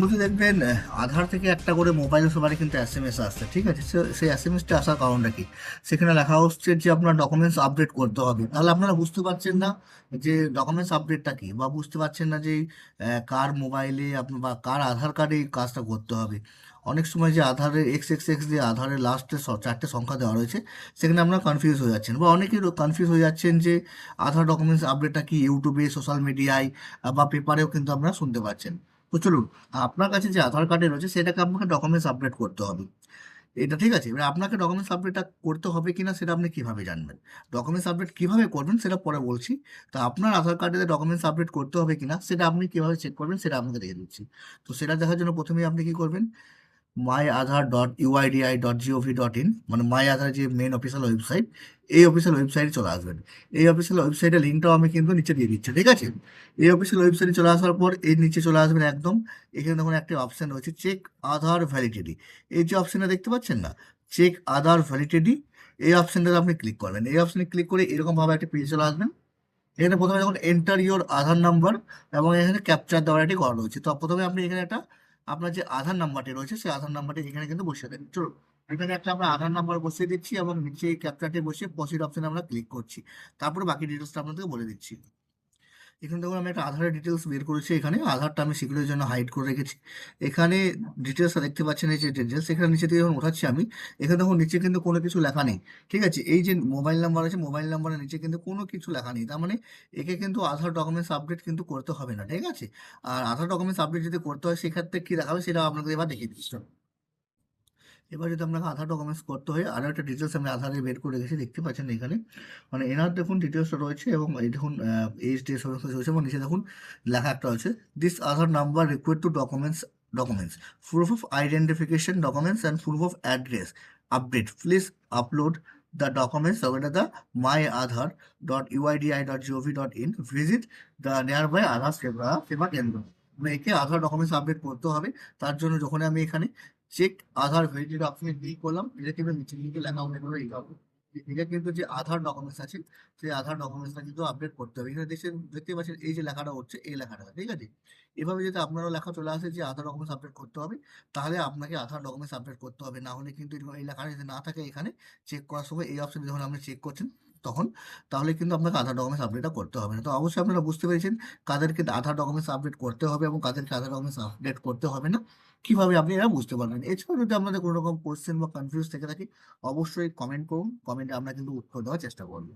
মধ্যে দেখবেন আধার থেকে একটা করে মোবাইল সবারই কিন্তু এস এম এস আসছে, ঠিক আছে? সেই এস এম এসটা আসার কারণটা কি? সেখানে লেখা হচ্ছে যে আপনার ডকুমেন্টস আপডেট করতে হবে। তাহলে আপনারা বুঝতে পারছেন না যে ডকুমেন্টস আপডেটটা কি? বা বুঝতে পারছেন না যে কার মোবাইলে আপনার বা কার আধার কার্ডে এই কাজটা করতে হবে? অনেক সময় যে আধারে এক্স এক্স এক্স দিয়ে আধারের লাস্টে চারটে সংখ্যা দেওয়া রয়েছে, সেখানে আপনারা কনফিউজ হয়ে যাচ্ছেন। বা অনেকেই কনফিউজ হয়ে যাচ্ছেন যে আধার ডকুমেন্টস আপডেটটা কি? ইউটিউবে সোশ্যাল মিডিয়ায় বা পেপারেও কিন্তু আপনারা শুনতে পাচ্ছেন। তো চলুন, আপনার কাছে যে আধার কার্ডে রয়েছে, সেটাকে আপনাকে ডকুমেন্টস আপডেট করতে হবে। এটা ঠিক আছে? এবার আপনাকে ডকুমেন্টস আপডেটটা করতে হবে কি না সেটা আপনি কীভাবে জানবেন? ডকুমেন্টস আপডেট কীভাবে করবেন, সেটা পরে বলছি। তো আপনার আধার কার্ডে ডকুমেন্টস আপডেট করতে হবে কি না সেটা আপনি কীভাবে চেক করবেন, সেটা আপনাকে দেখে দিচ্ছি। তো সেটা দেখার জন্য প্রথমেই আপনি কী করবেন? My Aadhaar dot UIDI dot gov dot in মানে মাই আধার যে মেন অফিসিয়াল ওয়েবসাইট এই অফিসিয়াল ওয়েবসাইটে চলে আসবেন। এই অফিসিয়াল ওয়েবসাইটের লিঙ্কটাও আমি কিন্তু নিচে দিয়ে দিচ্ছি, ঠিক আছে? এই অফিসিয়াল ওয়েবসাইটে চলে আসার পর এর নিচে চলে আসবেন একদম, এখানে দেখুন একটা অপশান রয়েছে চেক আধার ভ্যালিডিটি এই যে অপশানটা দেখতে পাচ্ছেন না? চেক আধার ভ্যালিডিটি এই অপশনটাতে আপনি ক্লিক করবেন। এই অপশনে ক্লিক করে এরকমভাবে একটা পেজ চলে আসবেন। এখানে প্রথমে যখন এন্টার ইওর আধার নাম্বার এবং এখানে ক্যাপচার দেওয়ার একটি ঘর রয়েছে। তো প্রথমে আপনি এখানে একটা আপনার যে আধার নাম্বারটি রয়েছে, সেই আধার নাম্বারটি এখানে কিন্তু বসিয়ে দেন। চলুন, এখানে একটা আমরা আধার নাম্বার বসিয়ে দিচ্ছি এবং নিচে এই ক্যাপচারটি বসিয়ে প্রসিড অপশনে আমরা ক্লিক করছি। তারপরে বাকি ডিটেলসটা আপনাদেরকে বলে দিচ্ছি। এখানে দেখুন আমি একটা আধারের ডিটেলস বের করেছি, এখানে আধারটা আমি সিকিউরিটির জন্য হাইড করে রেখেছি। এখানে ডিটেলসটা দেখতে পাচ্ছেন, এই যে ডিটেলস এখানে নিচে থেকে যখন উঠাচ্ছি আমি, এখানে দেখুন নিচে কিন্তু কোনো কিছু লেখা নেই, ঠিক আছে? এই যে মোবাইল নাম্বার আছে মোবাইল নাম্বারের নিচে কিন্তু কোনো কিছু লেখা নেই, তার মানে একে কিন্তু আধার ডকুমেন্টস আপডেট কিন্তু করতে হবে না, ঠিক আছে? আর আধার ডকুমেন্টস আপডেট যদি করতে হয়, সেক্ষেত্রে কী দেখাবে? সেটা আপনাদের এবার দেখিয়ে দিচ্ছি। এবার যদি আপনাকে আধার ডকুমেন্টস করতে হয় আরও একটা ডিটেলস আমি আধারে বের করে রেখেছি, দেখতে পাচ্ছেন এখানে। মানে এনার দেখুন ডিটেলসটা রয়েছে এবং এই দেখুন এইচ ডি রয়েছে এবং নিচে দেখুন লেখা একটা রয়েছে this Aadhaar number required to documents documents proof of identification documents and proof of address update please upload the documents the my the documents over the myaadhar.uidi.gov.in visit the nearby Aadhaar Seva Seva Kendra একে আধার documents update করতে হবে। তার জন্য যখন আমি এখানে check Aadhaar verification অপশনে click করলাম, এটা কিন্তু নিচে কিন্তু লেখা করে এই হবে। এটা কিন্তু যে আধার ডকুমেন্টস আছে, সেই আধার ডকুমেন্টসটা কিন্তু আপডেট করতে হবে। এখানে দেখছেন, দেখতে পাচ্ছেন, এই যে লেখাটা হচ্ছে, এই লেখাটা, ঠিক আছে? এভাবে যদি আপনারও লেখা চলে আসে যে আধার ডকুমেন্টস আপডেট করতে হবে, তাহলে আপনাকে আধার ডকুমেন্টস আপডেট করতে হবে। না হলে কিন্তু এই লেখাটা যদি না থাকে এখানে চেক করার সময় এই অপশনে যখন আপনি চেক করছেন তখন, তাহলে কিন্তু আপনাকে আধার ডকুমেন্টস আপডেটটা করতে হবে না। তো অবশ্যই আপনারা বুঝতে পেরেছেন কাদেরকে আধার ডকুমেন্টস আপডেট করতে হবে এবং কাদেরকে আধার ডকুমেন্টস আপডেট করতে হবে না। কীভাবে আপনি এরা বুঝতে পারবেন এছাড়াও যদি আপনাদের কোনো রকম কোশ্চেন বা কনফিউজ থেকে থাকে, অবশ্যই কমেন্ট করুন। কমেন্টে আমরা কিন্তু উত্তর দেওয়ার চেষ্টা করব।